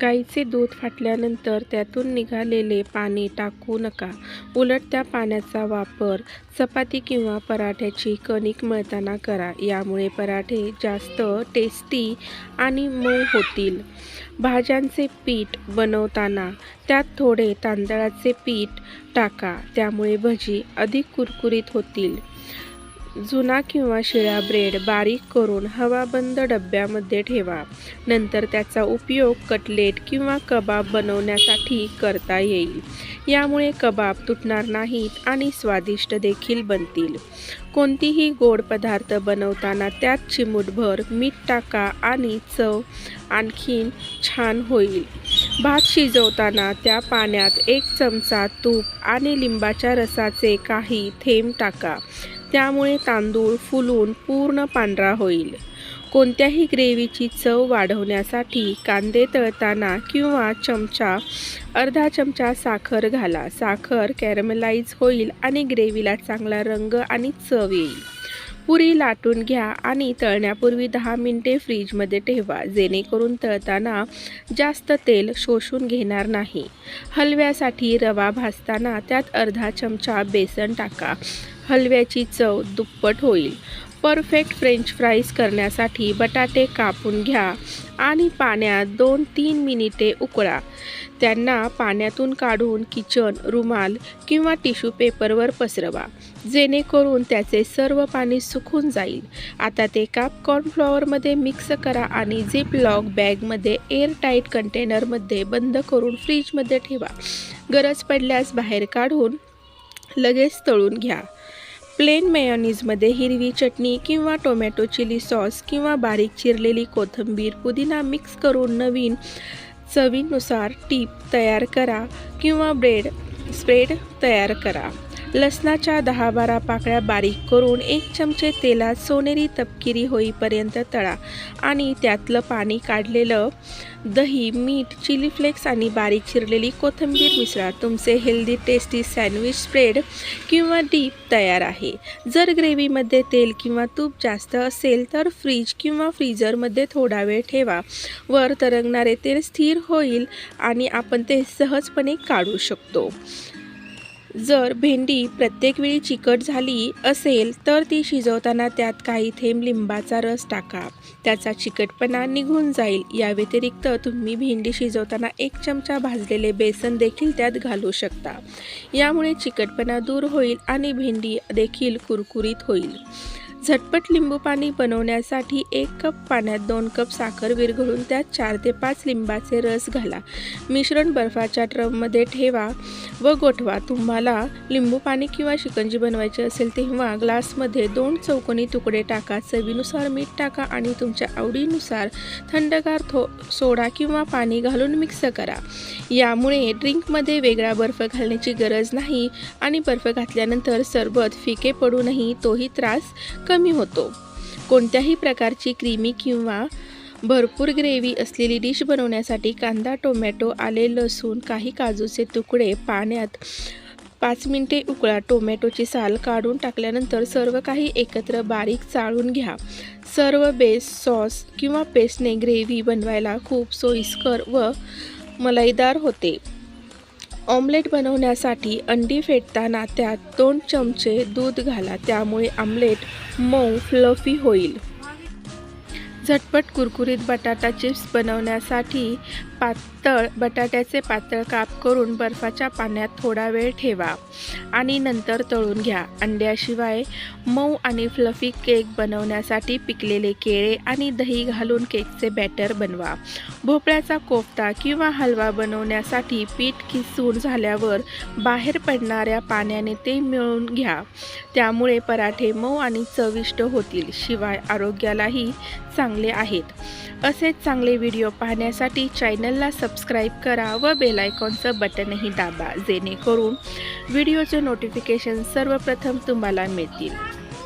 गाईचे दूध फाटल्यानंतर त्यातून निघालेले पाणी टाकू नका. उलट त्या पाण्याचा वापर चपाती किंवा पराठ्याची कणिक मळताना करा. यामुळे पराठे जास्त टेस्टी आणि मऊ होतील. भाज्यांचे पीठ बनवताना त्यात थोडे तांदळाचे पीठ टाका. त्यामुळे भजी अधिक कुरकुरीत होतील. जुना किंवा शिळा ब्रेड बारीक करून हवाबंद डब्यामध्ये ठेवा. नंतर त्याचा उपयोग कटलेट किंवा कबाब बनवण्यासाठी करता येईल. यामुळे कबाब तुटणार नाहीत आणि स्वादिष्ट देखील बनतील. कोणतीही गोड पदार्थ बनवताना त्यात चिमूटभर मीठ टाका आणि चव आणखीन छान होईल. भात शिजवताना त्या पाण्यात एक चमचा तूप आणि लिंबाच्या रसाचे काही थेंब टाका. त्यामुळे तांदूळ फुलून पूर्ण पांढरा होईल. कोणत्याही ग्रेव्हीची चव वाढवण्यासाठी कांदे तळताना किंवा चमचा अर्धा चमचा साखर घाला. साखर कॅरमलाइज होईल आणि ग्रेव्हीला चांगला रंग आणि चव येईल. पुरी लाटून घ्या आणि तळण्यापूर्वी दहा मिनटे फ्रीजमध्ये ठेवा. जेणेकरून तळताना जास्त तेल शोषून घेणार नाही. हलव्यासाठी रवा भाजताना त्यात अर्धा चमचा बेसन टाका. हलव्याची चव दुप्पट होईल. परफेक्ट फ्रेंच फ्राईज करण्यासाठी बटाटे कापून घ्या आणि पाण्यात दोन तीन मिनिटे उकळा. त्यांना पाण्यातून काढून किचन रुमाल किंवा टिश्यू पेपरवर पसरवा. जेणेकरून त्याचे सर्व पाणी सुकून जाईल. आता ते काप कॉर्नफ्लॉवरमध्ये मिक्स करा आणि झिप लॉक बॅगमध्ये एअरटाईट कंटेनरमध्ये बंद करून फ्रीजमध्ये ठेवा. गरज पडल्यास बाहेर काढून लगेच तळून घ्या. प्लेन मेयोनीजमध्ये हिरवी चटणी किंवा टोमॅटो चिली सॉस किंवा बारीक चिरलेली कोथिंबीर पुदिना मिक्स करून नवीन चवीनुसार टीप तयार करा किंवा ब्रेड स्प्रेड तयार करा. लसणाच्या दहा बारा पाकळ्या बारीक करून एक चमचे तेलात सोनेरी तपकिरी होईपर्यंत तळा आणि त्यातलं पाणी काढलेलं दही मीठ चिली फ्लेक्स आणि बारीक चिरलेली कोथिंबीर मिसळा. तुमचे हेल्दी टेस्टी सँडविच स्प्रेड किंवा डीप तयार आहे. जर ग्रेव्हीमध्ये तेल किंवा तूप जास्त असेल तर फ्रीज किंवा फ्रीजरमध्ये थोडा वेळ ठेवा. वर तरंगणारे तेल स्थिर होईल आणि आपण ते सहजपणे काढू शकतो. जर भेंडी प्रत्येक वेळी चिकट झाली असेल तर ती शिजवताना त्यात काही थेंब लिंबाचा रस टाका. त्याचा चिकटपणा निघून जाईल. या व्यतिरिक्त तुम्ही भेंडी शिजवताना एक चमचा भाजलेले बेसन देखील त्यात घालू शकता. यामुळे चिकटपणा दूर होईल आणि भेंडी देखील कुरकुरीत होईल. झटपट लिंबू पाणी बनवण्यासाठी एक कप पाण्यात दोन कप साखर विरघळून त्यात चार ते पाच लिंबाचे रस घाला. मिश्रण बर्फाच्या ट्रममध्ये ठेवा व गोठवा. तुम्हाला लिंबू पाणी किंवा शिकंजी बनवायची असेल तेव्हा ग्लासमध्ये दोन चौकोनी तुकडे टाका. चवीनुसार मीठ टाका आणि तुमच्या आवडीनुसार थंडगार थो सोडा किंवा पाणी घालून मिक्स करा. यामुळे ड्रिंकमध्ये वेगळा बर्फ घालण्याची गरज नाही आणि बर्फ घातल्यानंतर सरबत फिके पडूनही तोही त्रास कमी होतो. कोणत्याही प्रकारची क्रीमी किंवा भरपूर ग्रेव्ही असलेली डिश बनवण्यासाठी कांदा टोमॅटो आले लसूण काही काजूचे तुकडे पाण्यात पाच मिनटे उकळा टोमॅटोची साल काढून टाकल्यानंतर सर्व काही एकत्र बारीक चाळून घ्या. सर्व बेस सॉस किंवा पेस्टने ग्रेव्ही बनवायला खूप सोयीस्कर व मलाईदार होते. ऑमलेट बनवण्यासाठी अंडी फेटताना त्यात दोन चमचे दूध घाला त्यामुळे आमलेट मऊ फ्लफी होईल. झटपट कुरकुरीत बटाटा चिप्स बनवण्यासाठी पातळ बटाट्याचे पातळ काप करून बर्फाच्या पाण्यात थोडा वेळ ठेवा आणि नंतर तळून घ्या. अंड्याशिवाय मऊ आणि फ्लफी केक बनवण्यासाठी पिकलेले केळे आणि दही घालून केकचे बॅटर बनवा. भोपळ्याचा कोफ्ता किंवा हलवा बनवण्यासाठी पीठ किसून झाल्यावर बाहेर पडणाऱ्या पाण्याने ते मिळून घ्या. त्यामुळे पराठे मऊ आणि चविष्ट होतील शिवाय आरोग्यालाही चांगले आहेत. असेच चांगले व्हिडिओ पाहण्यासाठी चॅनलला सबस्क्राईब करा व बेलायकॉनचं बटनही दाबा जेणेकरून व्हिडिओचे नोटिफिकेशन सर्वप्रथम तुम्हाला मिळतील.